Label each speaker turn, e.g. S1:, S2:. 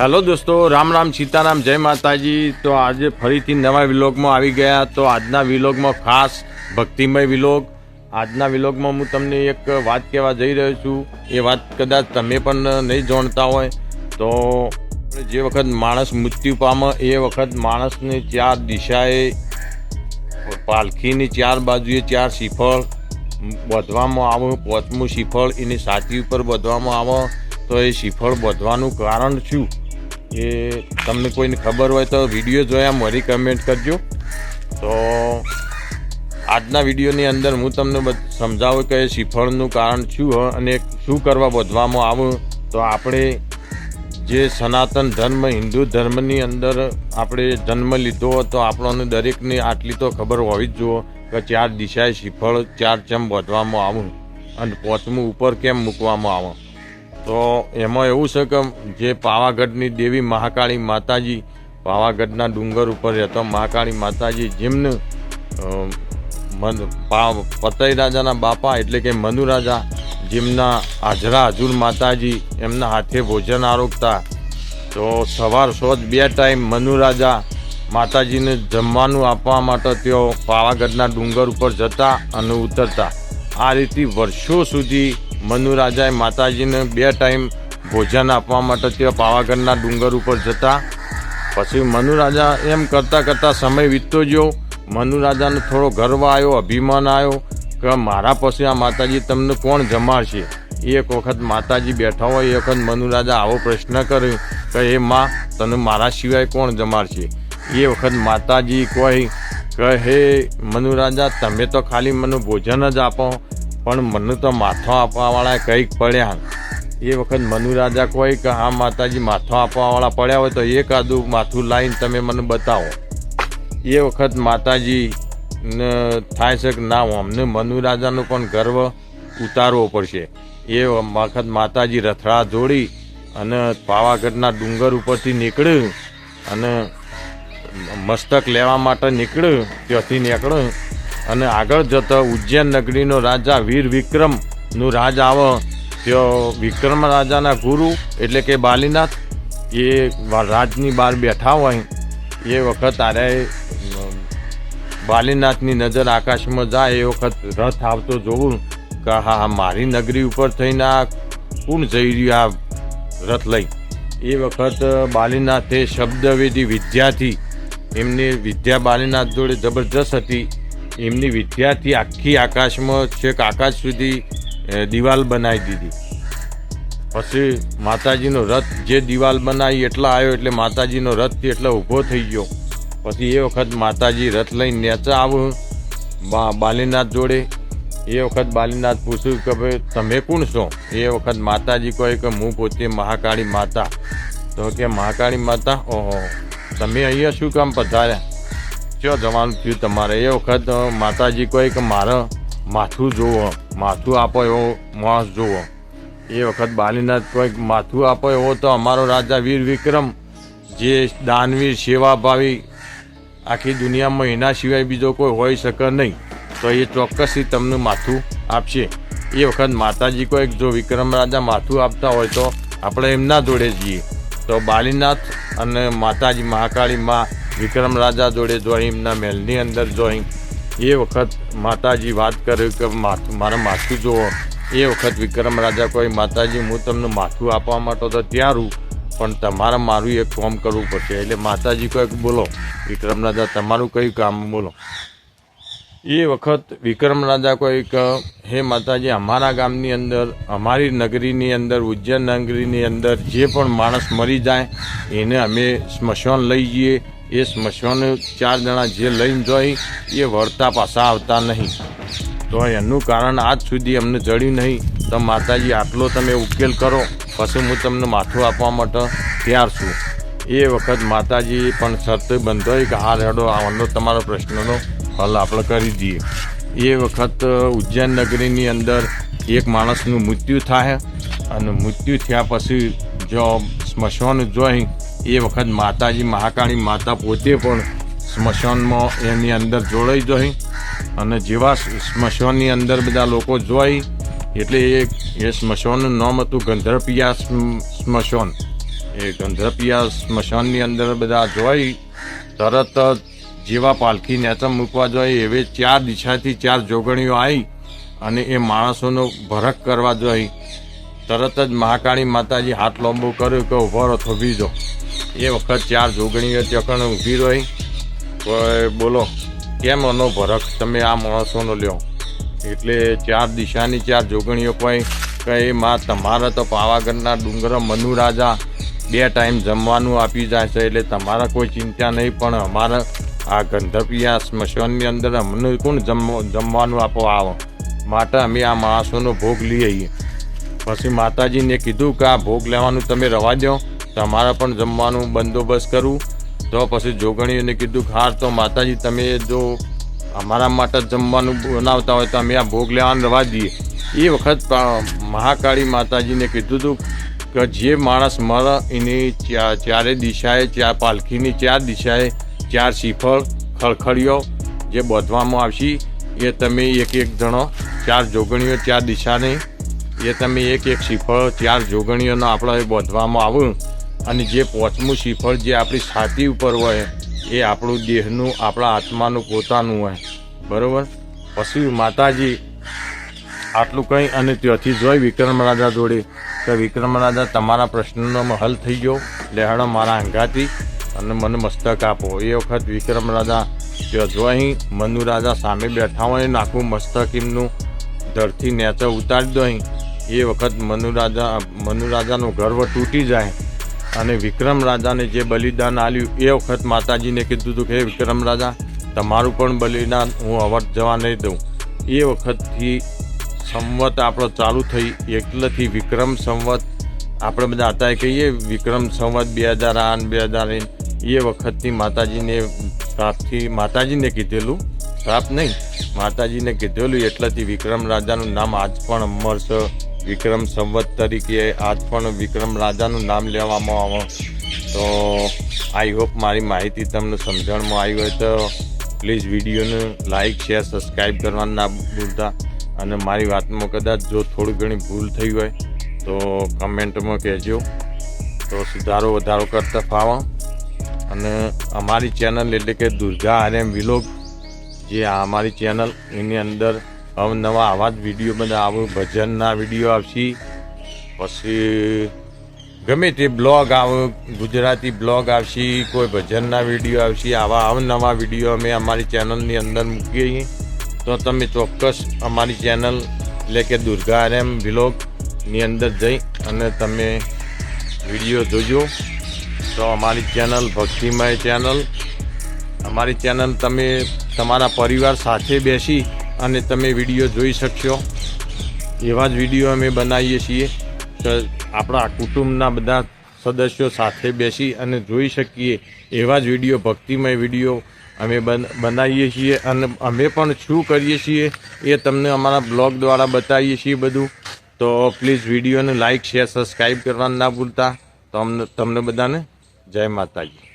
S1: Hello દોસ્તો, રામ રામ, સીતારામ, જય માતાજી. તો આજે ફરીથી નવા વિલોગમાં આવી ગયા. તો આજના વિલોગમાં ખાસ ભક્તિમય વિલોગ. આજના વિલોગમાં હું તમને એક વાત કહેવા જઈ રહ્યો છું. એ વાત કદાચ તમે પણ નહીં જાણતા હોય. તો જે વખત માણસ મૃત્યુ પામે, એ વખત માણસને ચાર દિશાએ, પાલખીની ચાર બાજુએ ચાર શિફળ વધવામાં આવે પોચમું શિફળ, એની સાચી ઉપર વધવામાં આવે. તો એ શિફળ વધવાનું કારણ શું? એ તમને કોઈને ખબર હોય તો વીડિયો જોયા મારી કમેન્ટ કરજો. તો આજના વિડીયોની અંદર હું તમને સમજાવું કે એ શ્રીફળનું કારણ શું હોય અને શું કરવા વધવામાં આવું. તો આપણે જે સનાતન ધર્મ, હિન્દુ ધર્મની અંદર આપણે જન્મ લીધો તો આપણને દરેકને આટલી તો ખબર હોવી જ જુઓ કે ચાર દિશાએ શ્રીફળ ચાર ચમ વધવામાં આવું. અને પોચમું ઉપર કેમ મૂકવામાં આવે? તો એમાં એવું છે કે જે પાવાગઢની દેવી મહાકાળી માતાજી, પાવાગઢના ડુંગર ઉપર રહેતો મહાકાળી માતાજી, જેમને પતઈ રાજાના બાપા એટલે કે મનુ રાજા, જેમના હાજરા હજુર માતાજી, એમના હાથે ભોજન આરોગતા, તો સવાર સોજ બે ટાઈમ મનુ રાજા માતાજીને જમવાનું આપવા માટે તેઓ પાવાગઢના ડુંગર ઉપર જતા અને ઉતરતા. આ રીતે વર્ષો સુધી મનુ રાજાએ માતાજીને બે ટાઈમ ભોજન આપવા માટે ત્યાં પાવાગઢના ડુંગર ઉપર જતા. પછી મનુ રાજા એમ કરતાં કરતાં સમય વીતતો ગયો. મનુ રાજાને થોડો ગર્વ આવ્યો, અભિમાન આવ્યો કે મારા પછી આ માતાજી તમને કોણ જમાડશે? એક વખત માતાજી બેઠા હોય એ વખત મનુ રાજા આવો પ્રશ્ન કર્યો કે એ માં, તને મારા સિવાય કોણ જમાડશે? એ વખત માતાજી કોઈ કે હે મનુ રાજા તમે તો ખાલી મને ભોજન જ આપો. પણ મને તો માથો આપવાવાળા કંઈક પડ્યા. એ વખત મનુ રાજા કોઈ કે, હા, માતાજી, માથો આપવાવાળા પડ્યા હોય તો એક આદુ માથું લાવીને તમે મને બતાવો. એ વખત માતાજી થાય છે કે ના, અમને મનુ રાજાનો પણ ગર્વ ઉતારવો પડશે. એ વખત માતાજી રથડા જોડી અને પાવાગઢના ડુંગર ઉપરથી નીકળ્યું અને મસ્તક લેવા માટે નીકળ્યું, ત્યાંથી નીકળ્યું. અને આગળ જતો ઉજ્જૈન નગરીનો રાજા વીર વિક્રમનું રાજ આવે. તો વિક્રમ રાજાના ગુરુ એટલે કે બાલીનાથ. એ રાજની બહાર બેઠા હોય. એ વખત આરે બાલીનાથની નજર આકાશમાં જાય એ વખત રથ આવતો જોવું કે હા હા, મારી નગરી ઉપર થઈને આ કોણ જઈ રહ્યું આ રથ લઈ? એ વખત બાલીનાથે શબ્દવેદી વિદ્યાથી એમની વિદ્યા બાલીનાથ જોડે જબરજસ્ત હતી. એમની વિદ્યાથી આખી આકાશમાં છેક આકાશ સુધી દિવાલ બનાવી દીધી. પછી માતાજીનો રથ જે દિવાલ બનાવી એટલા આવ્યો એટલે માતાજીનો રથ એટલો ઊભો થઈ ગયો. પછી એ વખત માતાજી રથ લઈને નેચા આવું, બા, બાલીનાથ જોડે. એ વખત બાલીનાથ પૂછ્યું કે ભાઈ, તમે કોણ છો? એ વખત માતાજી કહે કે, હું પોતે મહાકાળી માતા. તો કે, મહાકાળી માતા? ઓહો. તમે અહીંયા શું કામ પધાર્યા? ક્યાં જવાનું થયું તમારે? એ વખત માતાજી કોઈ કે મારે માથું જોવો માથું આપો એવો માણસ જોવો એ વખત બાલીનાથ કોઈક માથું આપો એવો તો અમારો રાજા વીર વિક્રમ, જે દાનવીર, સેવાભાવી, આખી દુનિયામાં એના સિવાય બીજો કોઈ હોઈ શકે નહીં. તો એ ચોક્કસથી તમને માથું આપશે. એ વખત માતાજી કોઈક જો વિક્રમ રાજા માથું આપતા હોય તો આપણે એમના જોડે જઈએ. તો બાલીનાથ અને માતાજી મહાકાળી માં વિક્રમ રાજા જોડે જોઈમના મહેલની અંદર જોઈ એ વખત માતાજી વાત કરે કે માથું, મારે માથું જુઓ. એ વખત વિક્રમ રાજા કોઈ માતાજી, હું તમને માથું આપવા માટે તો ત્યારું પણ તમારે મારું એક કામ કરવું પડશે. એટલે માતાજી કંઈક બોલો. વિક્રમ રાજા, તમારું કયું કામ? બોલો. એ વખત વિક્રમ રાજા કોઈક હે માતાજી, અમારા ગામની અંદર, અમારી નગરીની અંદર, ઉજ્જૈન નગરીની અંદર જે પણ માણસ મરી જાય, એને અમે સ્મશાન લઈ જઈએ એ સ્મશાન ચાર જણા જે લઈને જોઈ એ વળતા પાછા આવતા નહીં તો એનું કારણ આજ સુધી અમને જડ્યું નહીં તો માતાજી આટલો તમે ઉકેલ કરો પછી હું તમને માથું આપવા માટે તૈયાર છું એ વખત માતાજી પણ શરત બંધાઈ કે હા રેડો આવવાનો તમારો પ્રશ્નનો હલ આપણે કરી દઈએ એ વખત ઉજ્જૈન નગરીની અંદર એક માણસનું મૃત્યુ થાય અને મૃત્યુ થયા પછી જો સ્મશાન જોઈ એ વખત માતાજી, મહાકાળી માતા પોતે પણ સ્મશાનમાં એની અંદર જોડાઈ જોઈ અને જેવા સ્મશાનની અંદર બધા લોકો જોઈ, એટલે એ એ સ્મશાનનું નામ હતું ગંધર્પિયા સ્મ- સ્મશાન. એ ગંધર્પિયા સ્મશાનની અંદર બધા જોઈ, તરત જ જેવા પાલખી નેતમ મૂકવા જોઈએ એવી ચાર દિશાથી ચાર જોગણીઓ આવી અને એ માણસોનો ભરક કરવા જોઈ. તરત જ મહાકાળી માતાજી હાથ લાંબો કર્યો કે ઊભો રહો થોભી દો એ વખત ચાર જોગણીઓ ચકણ ઊભી રહી. બોલો, કેમ અનો ભરખ તમે આ માણસોનો લ્યો? એટલે ચાર દિશાની ચાર જોગણીઓ કોઈ કહે, માં, તમારા તો પાવાગઢના ડુંગર મનુ રાજા બે ટાઈમ જમવાનું આપી જાય છે, એટલે તમારા કોઈ ચિંતા નહીં, પણ અમારે આ ગંધપિયા સ્મશાનની અંદર અમને કોણ જમ, જમવાનું આપો, આવો. માટે અમે આ માણસોનો ભોગ લઈ આવીએ. પછી માતાજીને કીધું કે આ ભોગ લેવાનું તમે રવા દો. તમારે પણ જમવાનું બંદોબસ્ત કરું. તો પછી જોગણીઓને કીધું હાર તો માતાજી, તમે જો અમારા માટે જમવાનું બનાવતા હોય તો અમે આ ભોગ લેવાનું રવા દઈએ. એ વખત મહાકાળી માતાજીને કીધું હતું કે જે માણસ મરે, એની ચારે દિશાએ ચાર પાલખીની ચાર દિશાએ ચાર શ્રીફળ ખળખળીઓ જે બોધવામાં આવશે. એ તમે એક એક જણો ચાર જોગણીઓ ચાર દિશાની, એ તમે એક એક શ્રીફળ ચાર જોગણીઓનો આપણે બોધવામાં આવું. અને જે પોચમું શ્રીફળ જે આપણી છાતી ઉપર હોય, એ આપણું દેહનું, આપણા આત્માનું પોતાનું હોય. બરાબર? પછી માતાજી આટલું કંઈ અને ત્યાંથી જોઈ વિક્રમ રાજા જોડે કે વિક્રમ રાજા તમારા પ્રશ્નનો હલ થઈ ગયો. લેહણો મારા અંગાથી અને મને મસ્તક આપો. એ વખત વિક્રમ રાજા ત્યાં જોઈ મનુ રાજા સામે બેઠા હોય નાખું મસ્તક એમનું ધરથી નેચર ઉતારી દો એ વખત મનુ રાજા મનુ રાજાનું ગર્વ તૂટી જાય. અને વિક્રમ રાજાને જે બલિદાન આપ્યું, એ વખત માતાજીને કીધું હતું કે, હે વિક્રમ રાજા, તમારું પણ બલિદાન હું અવર જવા નહીં દઉં. એ વખતથી સંવત આપણો ચાલુ થઈ, એટલેથી વિક્રમ સંવત આપણે બધા હતા કહીએ, વિક્રમ સંવત બે હજાર આઠ, બે હજાર એ વખતથી માતાજીને શ્રાપથી માતાજીને કીધેલું શ્રાપ નહીં, માતાજીને કીધેલું, એટલેથી વિક્રમ રાજાનું નામ આજ પણ અમર છે. વિક્રમ સંવત તરીકે આજ પણ વિક્રમ રાજાનું નામ લેવામાં આવે. તો આઈ હોપ મારી માહિતી તમને સમજણમાં આવી હોય તો પ્લીઝ વિડીયોને લાઈક શેર સબસ્ક્રાઈબ કરવાનું ના ભૂલતા. અને મારી વાતમાં કદાચ જો થોડી ઘણી ભૂલ થઈ હોય તો કમેન્ટમાં કહેજો. તો સુધારો વધારો કરતા ફાવો. અને અમારી ચેનલ એટલે કે દુર્ગા આર્યમ વિલોગ, જે અમારી ચેનલ એની અંદર અવનવા આવા જ વીડિયો બધા આવું ભજનના વીડિયો આવશે. પછી ગમે તે બ્લોગ આવે, ગુજરાતી બ્લોગ આવશે, કોઈ ભજનના વીડિયો આવશે, આવા અવનવા વીડિયો અમે અમારી ચેનલની અંદર મૂકીએ તો તમે ચોક્કસ અમારી ચેનલ એટલે કે દુર્ગા આરએમ વિલોગની અંદર જઈ અને તમે વીડિયો જોજો. તો અમારી ચેનલ ભક્તિમય ચેનલ અમારી ચેનલ તમે તમારા પરિવાર સાથે બેસી અને તમે વીડિયો જોઈ શકશો. એવા જ વીડિયો અમે બનાવીએ છીએ. તો આપણા કુટુંબના બધા સદસ્યો સાથે બેસી અને જોઈ શકીએ. એવા જ વીડિયો, ભક્તિમય વીડિયો અમે બન, બનાવીએ છીએ અને અમે પણ શું કરીએ છીએ એ તમને અમારા બ્લોગ દ્વારા બતાવીએ છીએ બધું. તો પ્લીઝ વિડીયોને લાઇક શેર, સબસ્ક્રાઈબ કરવાનું ના ભૂલતા. તો અમને, તમને બધાને જય માતાજી.